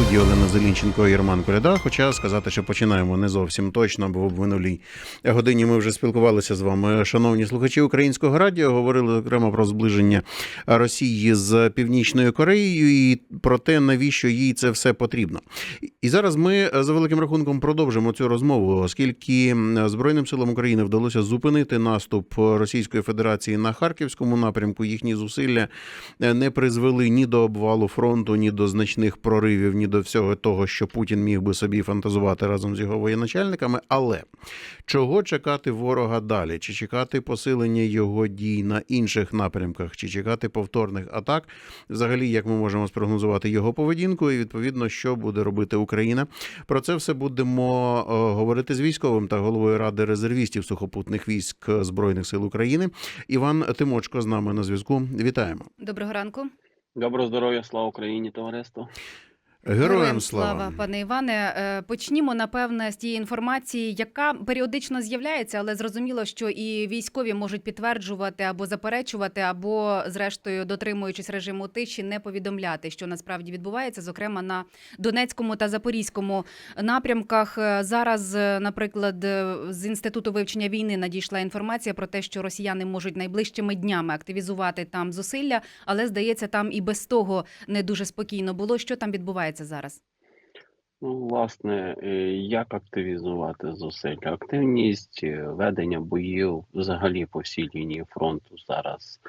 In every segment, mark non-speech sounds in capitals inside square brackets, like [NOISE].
студії Олена Зелінченко і Роман Коляда. Хоча сказати, що починаємо не зовсім точно, бо в минулій годині ми вже спілкувалися з вами, шановні слухачі українського радіо. Говорили окремо про зближення Росії з Північною Кореєю і про те, навіщо їй це все потрібно. І зараз ми за великим рахунком продовжимо цю розмову, оскільки Збройним силам України вдалося зупинити наступ Російської Федерації на харківському напрямку. Їхні зусилля не призвели ні до обвалу фронту, ні до значних проривів, ні до всього того, що Путін міг би собі фантазувати разом з його воєначальниками. Але чого чекати ворога далі? Чи чекати посилення його дій на інших напрямках, чи чекати повторних атак? Взагалі, як ми можемо спрогнозувати його поведінку, і відповідно, що буде робити Україна? Про це все будемо е, говорити з військовим та головою ради резервістів сухопутних військ збройних сил України. Іван Тимочко з нами на зв'язку. Вітаємо. Доброго ранку. Доброго здоров'я, слава Україні, товариство. Героям слава. пане Іване. Е, Почнімо напевне з тієї інформації, яка періодично з'являється, але зрозуміло, що і військові можуть підтверджувати або заперечувати, або, зрештою, дотримуючись режиму тиші, не повідомляти, що насправді відбувається, зокрема на Донецькому та Запорізькому напрямках. Е, Зараз, е, наприклад, з інституту вивчення війни надійшла інформація про те, що росіяни можуть найближчими днями активізувати там зусилля, але здається, там і без того не дуже спокійно було. Що там відбувається зараз? Ну, власне, е, як активізувати зусилля? Активність е, ведення боїв взагалі по всій лінії фронту зараз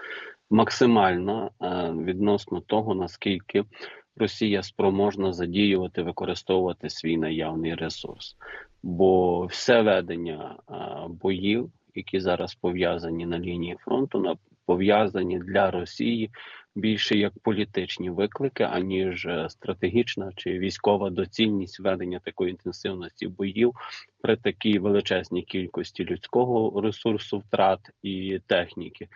максимальна е, відносно того, наскільки Росія спроможна задіювати, використовувати свій наявний ресурс. Бо все ведення боїв, які зараз пов'язані на лінії фронту, пов'язані для Росії більше як політичні виклики, аніж е, стратегічна чи військова доцільність ведення такої інтенсивності боїв при такій величезній кількості людського ресурсу, втрат і техніки.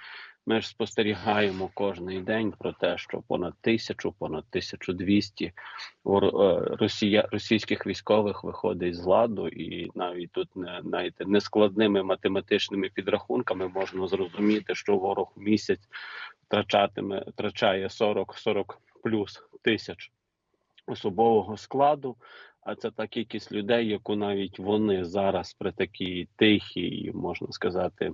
Ми ж спостерігаємо кожний день про те, що понад тисячу, понад 1200 вор- е, росія, російських військових виходить з ладу, і навіть тут не знаєте, нескладними математичними підрахунками можна зрозуміти, що ворог місяць втрачатиме втрачає 40-40 плюс тисяч особового складу. А це та кількість людей, яку навіть вони зараз при такій тихій, можна сказати,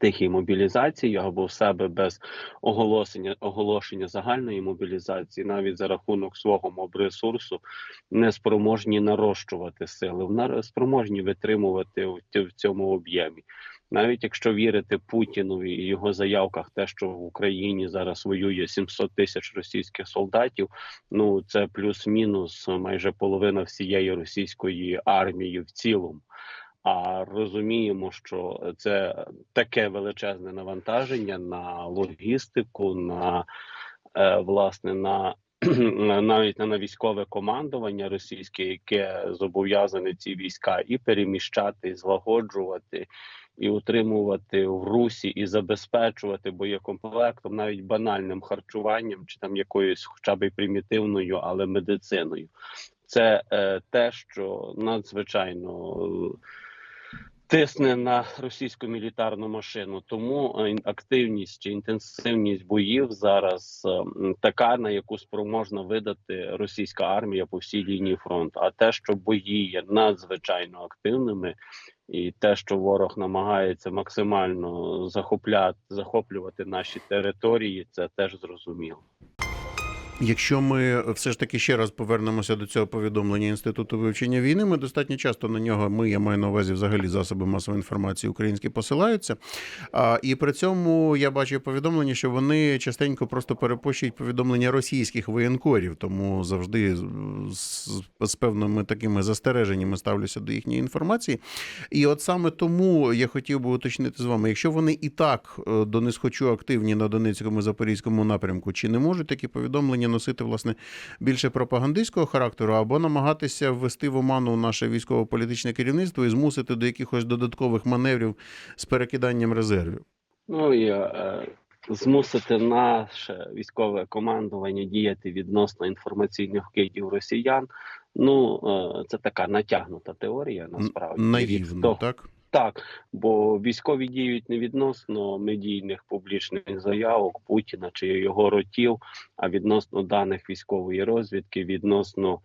тихій мобілізації або в себе без оголошення оголошення загальної мобілізації, навіть за рахунок свого мобресурсу, не спроможні нарощувати сили, спроможні витримувати в цьому об'ємі. Навіть якщо вірити Путінові і його заявках, те, що в Україні зараз воює 700 тисяч російських солдатів, ну це плюс-мінус майже половина всієї російської армії в цілому. А розуміємо, що це таке величезне навантаження на логістику, на е, власне на на- [CLEARS THROAT] навіть на, на військове командування російське, яке зобов'язане ці війська і переміщати, і злагоджувати, і утримувати в русі, і забезпечувати боєкомплектом, навіть банальним харчуванням, чи там якоюсь, хоча б і примітивною, але медициною. Це е, те, що надзвичайно е, тисне на російську мілітарну машину. Тому е, активність чи інтенсивність боїв зараз е, така, на яку спроможна видати російська армія по всій лінії фронту. А те, що бої є надзвичайно активними, і те, що ворог намагається максимально захопляти захоплювати наші території, це теж зрозуміло. Якщо ми все ж таки ще раз повернемося до цього повідомлення інституту вивчення війни, ми достатньо часто на нього. Ми я маю на увазі взагалі засоби масової інформації українські посилаються. А, і при цьому я бачу повідомлення, що вони частенько просто перепощують повідомлення російських воєнкорів, тому завжди з, з певними такими застереженнями ставлюся до їхньої інформації. І от саме тому я хотів би уточнити з вами, якщо вони і так е, до несхочу активні на Донецькому і Запорізькому напрямку, чи не можуть такі повідомлення носити власне більше пропагандистського характеру, або намагатися ввести в оману наше військово-політичне керівництво і змусити до якихось додаткових маневрів з перекиданням резервів? Ну і е, змусити наше військове командування діяти відносно інформаційних вкидів росіян. Ну е, це така натягнута теорія. Насправді Наївно, того- так? Так, бо військові діють не відносно медійних публічних заявок Путіна чи його ротів, а відносно даних військової розвідки, відносно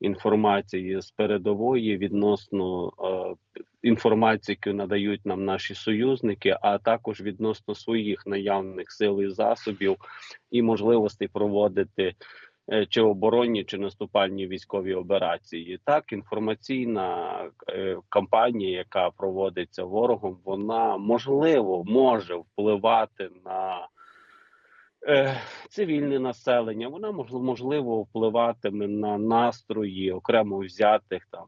інформації з передової, відносно е, інформації, яку надають нам наші союзники, а також відносно своїх наявних сил і засобів і можливостей проводити чи оборонні, чи наступальні військові операції. Так, інформаційна е, кампанія, яка проводиться ворогом, вона можливо може впливати на е, цивільне населення. Вона можливо, впливатиме на настрої окремо взятих там.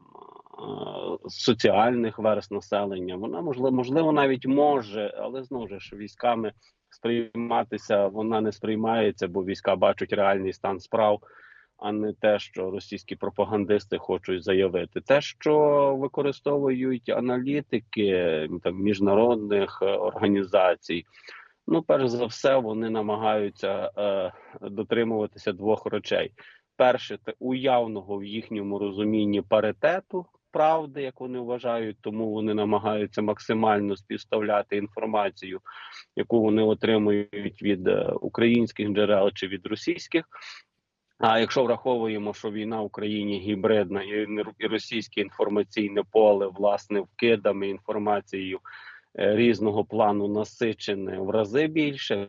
е, Соціальних верст населення вона можливо, можливо, навіть може, але знову ж військами сприйматися вона не сприймається, бо війська бачать реальний стан справ, а не те, що російські пропагандисти хочуть заявити. Те, що використовують аналітики там міжнародних е, організацій. Ну, перш за все, вони намагаються е, дотримуватися двох речей: перше, це уявного в їхньому розумінні паритету правди, як вони вважають, тому вони намагаються максимально співставляти інформацію, яку вони отримують від е, українських джерел чи від російських. А якщо враховуємо, що війна в Україні гібридна і російське інформаційне поле власне вкидами інформацією е, різного плану насичене в рази більше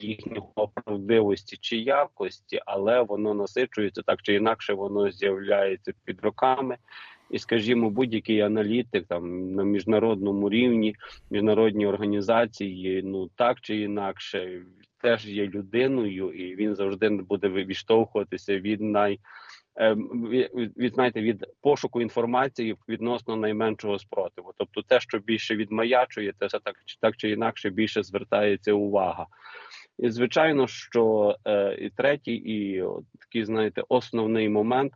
їхнього правдивості чи якості, але воно насичується так чи інакше, воно з'являється під роками. І, скажімо, будь-який аналітик там на міжнародному рівні, міжнародні організації, ну так чи інакше, теж є людиною, і він завжди буде відштовхуватися від най ем, від, знаєте, від пошуку інформації відносно найменшого спротиву. Тобто, те, що більше відмаячує, те все так так чи інакше більше звертається увага. І звичайно, що е, і третій, і от такий, знаєте, основний момент.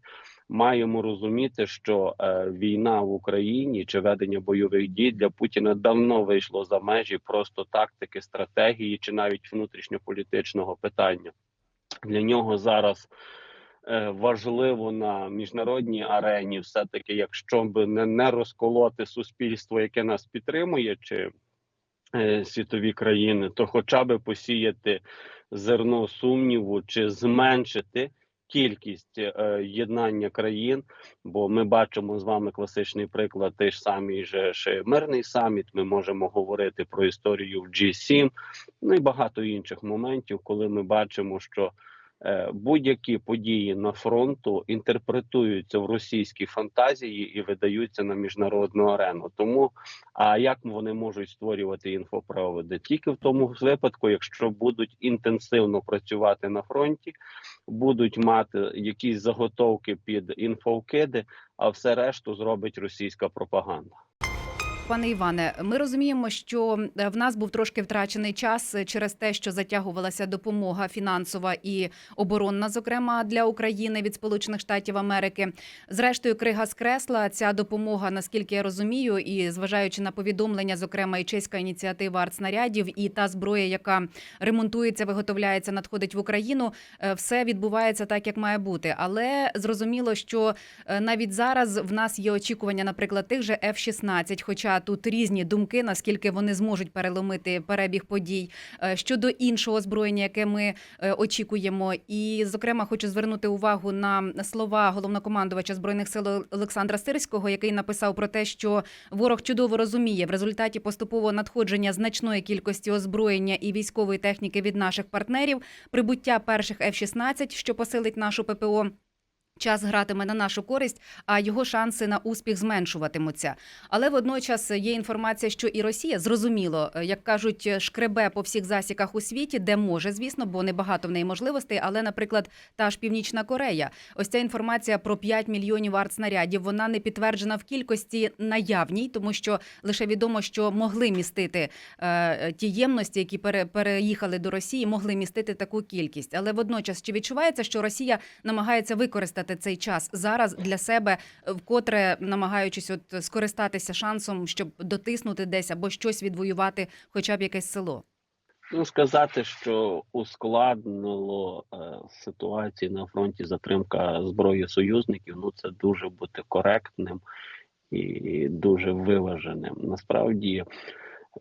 Маємо розуміти, що е, війна в Україні чи ведення бойових дій для Путіна давно вийшло за межі просто тактики, стратегії чи навіть внутрішньополітичного питання. Для нього зараз е, важливо на міжнародній арені, все таки, якщо б не, не розколоти суспільство, яке нас підтримує, чи е, світові країни, то хоча б посіяти зерно сумніву чи зменшити кількість е, єднання країн. Бо ми бачимо з вами класичний приклад, той ж самий же ж мирний саміт. Ми можемо говорити про історію в G7, ну і багато інших моментів, коли ми бачимо, що будь-які події на фронту інтерпретуються в російській фантазії і видаються на міжнародну арену. Тому а як вони можуть створювати інфопроводи? Тільки в тому випадку, якщо будуть інтенсивно працювати на фронті, будуть мати якісь заготовки під інфовкиди, а все решту зробить російська пропаганда. Пане Іване, ми розуміємо, що е, в нас був трошки втрачений час е, через те, що затягувалася допомога фінансова і оборонна, зокрема для України від Сполучених Штатів Америки. Зрештою, крига скресла ця допомога, наскільки я розумію, і зважаючи на повідомлення, зокрема і чеська ініціатива артснарядів, і та зброя, яка ремонтується, виготовляється, надходить в Україну, е, все відбувається так, як має бути. Але зрозуміло, що навіть зараз в нас є очікування, наприклад, тих же F-16, хоча тут різні думки, наскільки вони зможуть переломити перебіг подій Е, щодо іншого озброєння, яке ми е, очікуємо. І, зокрема, хочу звернути увагу на слова головнокомандувача збройних сил Олександра Сирського, який написав про те, що ворог чудово розуміє в результаті поступового надходження значної кількості озброєння і військової техніки від наших партнерів, прибуття перших F-16, що посилить нашу ППО. Час гратиме на нашу користь, а його шанси на успіх зменшуватимуться. Але водночас є інформація, що і Росія зрозуміло, е, як кажуть, шкребе по всіх засіках у світі, де може, звісно, бо небагато в неї можливостей. Але, наприклад, та ж Північна Корея, ось ця інформація про 5 мільйонів артснарядів, вона не підтверджена в кількості наявній, тому що лише відомо, що могли містити е, ті ємності, які пере, переїхали до Росії, могли містити таку кількість. Але водночас чи відчувається, що Росія намагається використати цей час зараз для себе, е, вкотре намагаючись от скористатися шансом, щоб дотиснути десь або щось відвоювати, хоча б якесь село. Ну, сказати, що ускладнило е, ситуацію на фронті затримка зброї союзників, ну це дуже бути коректним і дуже виваженим. Насправді,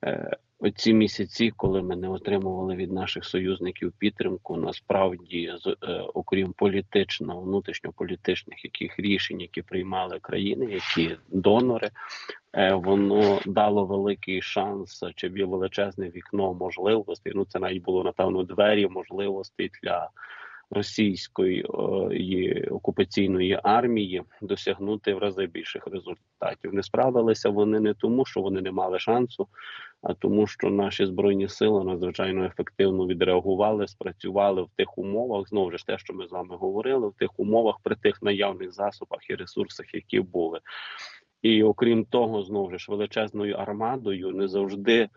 е, оці місяці, коли ми не отримували від наших союзників підтримку, насправді, е, окрім політично, внутрішньополітичних яких рішень, які приймали країни, які донори, е, воно дало великий шанс чи величезне вікно можливостей. Ну це навіть було напевно двері можливостей для російської окупаційної армії досягнути в рази більших результатів. Не справилися вони не тому, що вони не мали шансу, а тому, що наші збройні сили надзвичайно ефективно відреагували, спрацювали в тих умовах. Знову ж те, що ми з вами говорили, в тих умовах при тих наявних засобах і ресурсах, які були. І окрім того, знову ж величезною армадою не завжди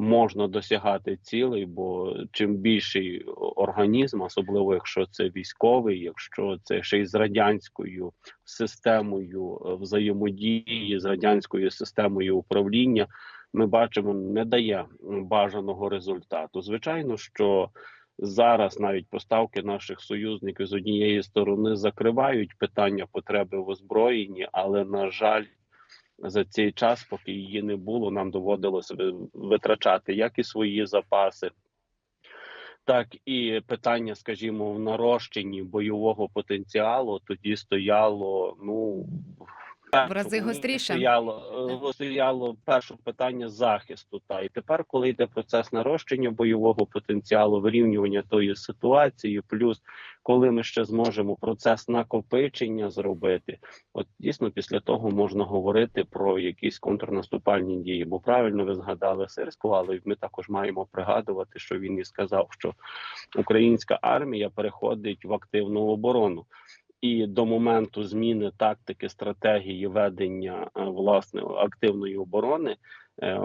можна досягати цілей, бо чим більший організм, особливо якщо це військовий, якщо це ще й з радянською системою е, взаємодії, з радянською системою управління, ми бачимо, не дає бажаного результату. Звичайно, що зараз навіть поставки наших союзників з однієї сторони закривають питання потреби в озброєнні, але на жаль. За цей час, поки її не було, нам доводилося ви- витрачати як і свої запаси, так і питання, скажімо, в нарощенні бойового потенціалу. Тоді стояло ну В рази гостріше. Стояло, е, стояло перше питання захисту. Та і тепер, коли йде процес нарощення бойового потенціалу, вирівнювання тої ситуації, плюс коли ми ще зможемо процес накопичення зробити, от дійсно після того можна говорити про якісь контрнаступальні дії. Бо правильно ви згадали Сирську, але ми також маємо пригадувати, що він і сказав, що українська армія переходить в активну оборону. І до моменту зміни тактики стратегії ведення е, власне активної оборони, е,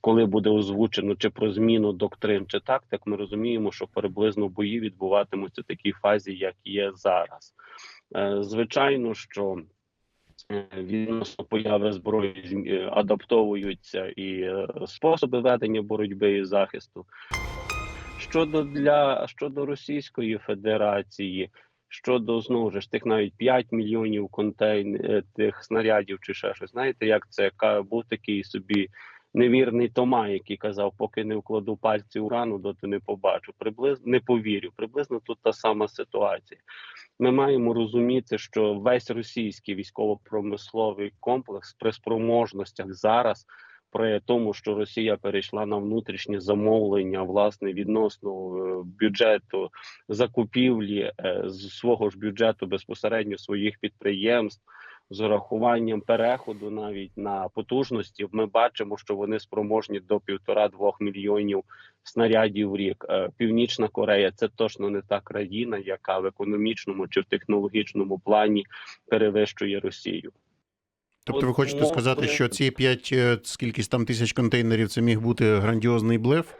коли буде озвучено чи про зміну доктрин чи тактик, ми розуміємо, що приблизно бої відбуватимуться в такій фазі, як є зараз. Е, Звичайно, що відносно появи зброї адаптовуються і способи ведення боротьби і захисту. Щодо для щодо Російської Федерації, щодо знову ж тих навіть 5 мільйонів контейн е, тих снарядів чи ще щось. Знаєте, як це був такий собі невірний Тома, який казав, поки не вкладу пальці у рану, доти не побачу. Приблизно не повірю. Приблизно тут та сама ситуація. Ми маємо розуміти, що весь російський військово-промисловий комплекс при спроможностях зараз. При тому, що Росія перейшла на внутрішнє замовлення власне відносно е, бюджету закупівлі е, з свого ж бюджету безпосередньо своїх підприємств, з урахуванням переходу навіть на потужності, ми бачимо, що вони спроможні до півтора-двох мільйонів снарядів в рік. Е, Північна Корея це точно не та країна, яка в економічному чи в технологічному плані перевищує Росію. Тобто, ви хочете сказати, що ці 5 скільки там тисяч контейнерів це міг бути грандіозний блеф?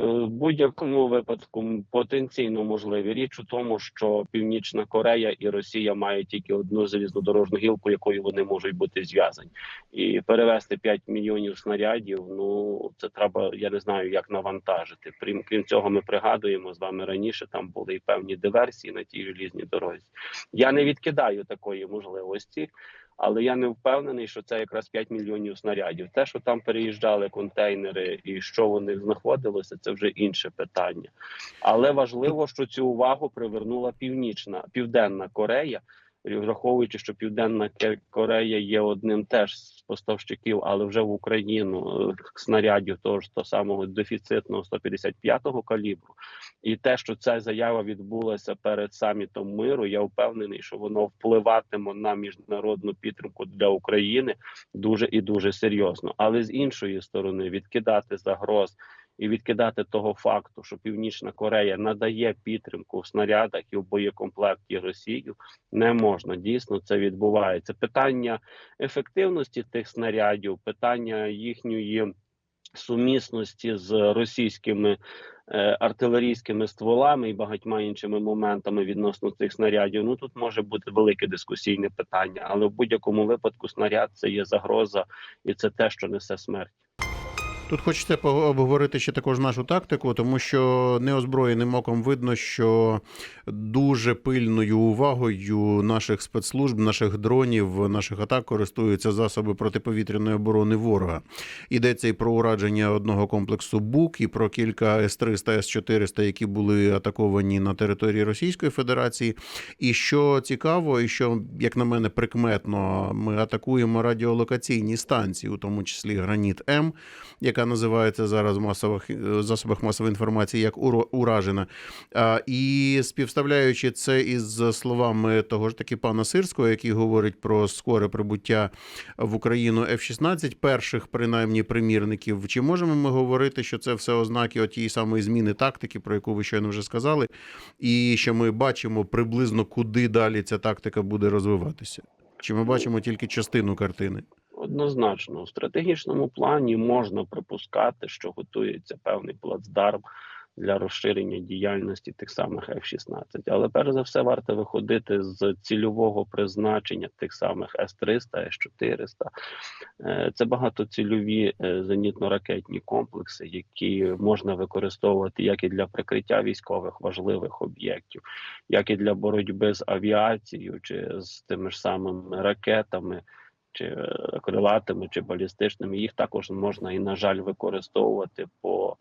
Е, В будь-якому випадку потенційно можливі річ у тому, що Північна Корея і Росія мають тільки одну залізнодорожну гілку, якою вони можуть бути зв'язані, і перевести 5 мільйонів снарядів. Ну це треба, я не знаю, як навантажити. Крім крім цього, ми пригадуємо з вами раніше. Там були і певні диверсії на тій желізній дорозі. Я не відкидаю такої можливості. Але я не впевнений, що це якраз 5 мільйонів снарядів. Те, що там переїжджали контейнери і що в них знаходилося, це вже інше питання. Але важливо, що цю увагу привернула північна південна Корея, враховуючи, що Південна Корея є одним теж з поставщиків, але вже в Україну е, снарядів того ж того самого дефіцитного 155-го калібру. І те, що ця заява відбулася перед самітом миру, я впевнений, що воно впливатиме на міжнародну підтримку для України дуже і дуже серйозно. Але з іншої сторони, відкидати загроз і відкидати того факту, що Північна Корея надає підтримку в снарядах і в боєкомплекті Росію, не можна. Дійсно, це відбувається. Питання ефективності тих снарядів, питання їхньої сумісності з російськими е, артилерійськими стволами і багатьма іншими моментами відносно цих снарядів. Ну тут може бути велике дискусійне питання, але в будь-якому випадку снаряд це є загроза, і це те, що несе смерть. Тут хочеться обговорити ще також нашу тактику, тому що неозброєним оком видно, що дуже пильною увагою наших спецслужб, наших дронів, наших атак користуються засоби протиповітряної оборони ворога. Йдеться і про ураження одного комплексу БУК, і про кілька С-300, С-400, які були атаковані на території Російської Федерації. І що цікаво, і що, як на мене, прикметно, ми атакуємо радіолокаційні станції, у тому числі Граніт М, яка називається зараз в масових е, засобах масової інформації як уражена. І співставляючи це із словами того ж таки пана Сирського, який говорить про скоре прибуття в Україну F-16, перших принаймні примірників, чи можемо ми говорити, що це все ознаки тієї самої зміни тактики, про яку ви щойно вже сказали, і що ми бачимо приблизно куди далі ця тактика буде розвиватися? Чи ми бачимо тільки частину картини? Однозначно, у стратегічному плані можна припускати, що готується певний плацдарм для розширення діяльності тих самих F-16. Але перш за все варто виходити з цільового призначення тих самих С-300, С-400. Е, Це багатоцільові е, зенітно-ракетні комплекси, які можна використовувати як і для прикриття військових важливих об'єктів, як і для боротьби з авіацією чи з тими ж самими ракетами чи е, крилатими, чи балістичними, їх також можна і, на жаль, використовувати по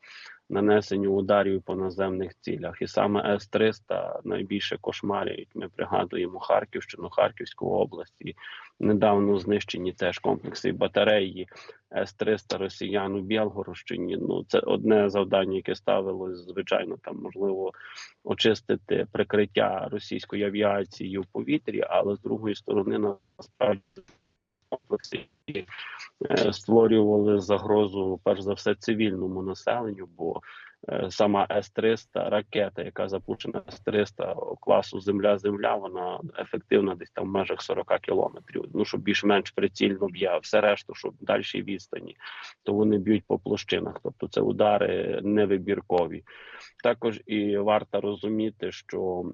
нанесенню ударів по наземних цілях. І саме С-300 найбільше кошмарюють. Ми пригадуємо Харківщину, Харківську область. І недавно знищені теж комплекси батареї С-300 росіян у Білгородщині. Ну це одне завдання, яке ставилось, звичайно, там можливо очистити прикриття російської авіації в повітрі, але з другої сторони насправді які, е, створювали загрозу перш за все цивільному населенню, бо е, сама С-300 ракета, яка запущена С-300 класу Земля-Земля, вона ефективна десь там в межах 40 кілометрів. Ну щоб більш-менш прицільно б'є, все решту, щоб дальшій відстані, то вони б'ють по площинах. Тобто це удари невибіркові. Також і варто розуміти, що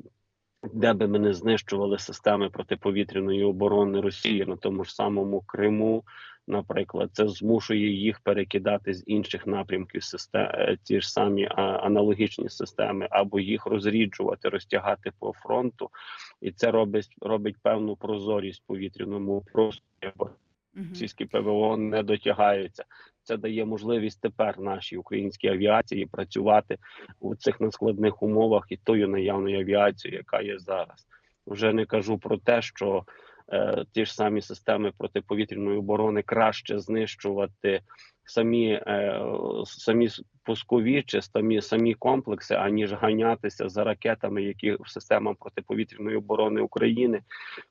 де би ми не знищували системи протиповітряної оборони Росії на тому ж самому Криму, наприклад, це змушує їх перекидати з інших напрямків систем, ті ж самі аналогічні системи, або їх розріджувати, розтягати по фронту, і це робить робить певну прозорість повітряному просторі. Російські ПВО не дотягаються. Це дає можливість тепер нашій українській авіації працювати у цих надскладних умовах і тою наявною авіацією, яка є зараз. Вже не кажу про те, що е, ті ж самі системи протиповітряної оборони краще знищувати самі, е, самі пускові чи самі, самі комплекси, аніж ганятися за ракетами, які системам протиповітряної оборони України,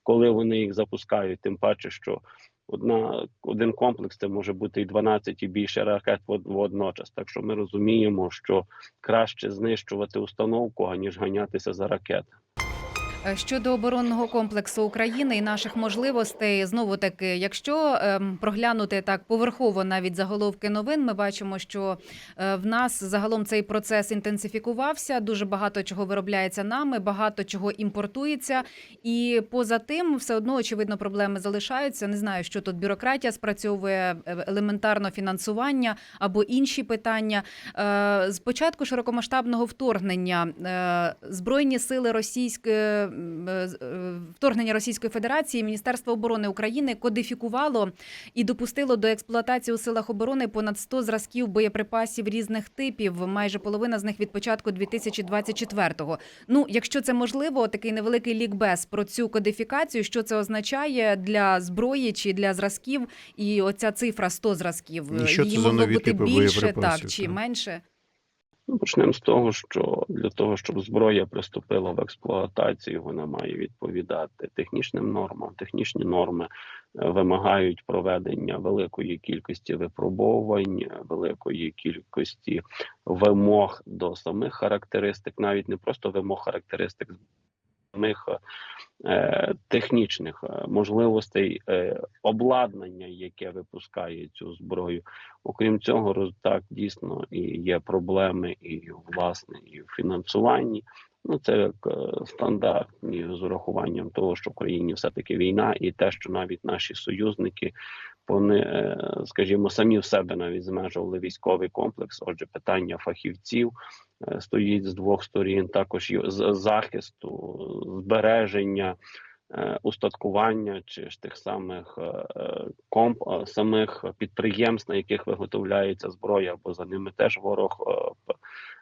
коли вони їх запускають. Тим паче, що одна один комплекс це може бути і 12 і більше ракет водночас. Так що ми розуміємо, що краще знищувати установку, аніж ганятися за ракети. Е, Щодо оборонного комплексу України і наших можливостей, знову таки, якщо ем, проглянути так поверхово навіть заголовки новин, ми бачимо, що е, в нас загалом цей процес інтенсифікувався. Дуже багато чого виробляється нами, багато чого імпортується, і поза тим, все одно очевидно, проблеми залишаються. Не знаю, що тут бюрократія спрацьовує е, елементарно фінансування або інші питання. З початку широкомасштабного вторгнення збройні сили російської вторгнення Російської Федерації Міністерство оборони України кодифікувало і допустило до експлуатації у силах оборони понад 100 зразків боєприпасів різних типів. Майже половина з них від початку 2024-го. Ну, якщо це можливо, такий невеликий лікбез про цю кодифікацію, що це означає для зброї чи для зразків, і оця цифра 100 зразків. І що це Її за нові бути типи більше, так чи так? менше. Ну, почнемо з того, що для того, щоб зброя приступила в експлуатацію, вона має відповідати технічним нормам. Технічні норми е, вимагають проведення великої кількості випробовувань, е, великої кількості вимог до самих характеристик, навіть не просто вимог характеристик самих е, технічних е, можливостей е, обладнання, яке випускає цю зброю. Окрім цього, роз- так дійсно і є проблеми і власне і в фінансуванні. Ну, це як е, стандартні з урахуванням того, що в країні все-таки війна, і те, що навіть наші союзники, вони, е, скажімо, самі в себе навіть змежували військовий комплекс. Отже, питання фахівців е, стоїть з двох сторін, також з захисту, збереження. е, Устаткування чи ж тих самих комп самих підприємств, на яких виготовляється зброя, бо за ними теж ворог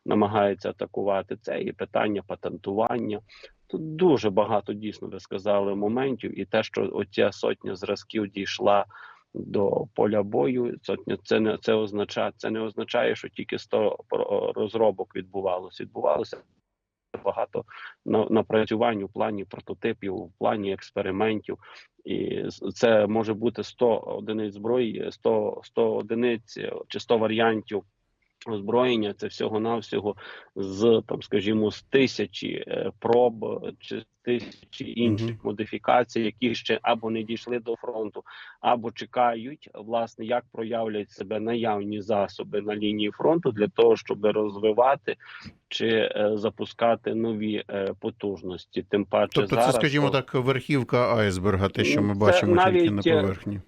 намагається атакувати. Це і питання патентування. Тут дуже багато дійсно ви сказали моментів, і те, що оця сотня зразків дійшла до поля бою, сотня це не це означає, це не означає, що тільки 100 про- розробок відбувалося. Відбувалося багато на- напрацювань у плані прототипів, у плані експериментів. І це може бути 100 одиниць зброї, 100, 100 одиниць чи 100 варіантів озброєння. Це всього навсього з там, скажімо, з тисячі е, проб е, чи з тисячі інших Мгм. модифікацій, які ще або не дійшли до фронту, або чекають, власне, як проявлять себе наявні засоби на лінії фронту для того, щоб розвивати чи е, запускати нові е, потужності. Тим паче Тобто, це, скажімо о, так, верхівка айсберга, те, що ми це бачимо тільки на поверхні.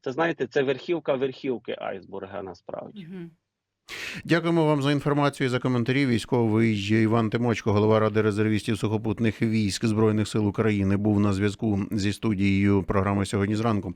це знаєте, це верхівка верхівки айсберга. Насправді. Мгм. Дякуємо вам за інформацію і за коментарі. Військовий Іван Тимочко, голова ради резервістів сухопутних військ збройних сил України, був на зв'язку зі студією програми сьогодні зранку.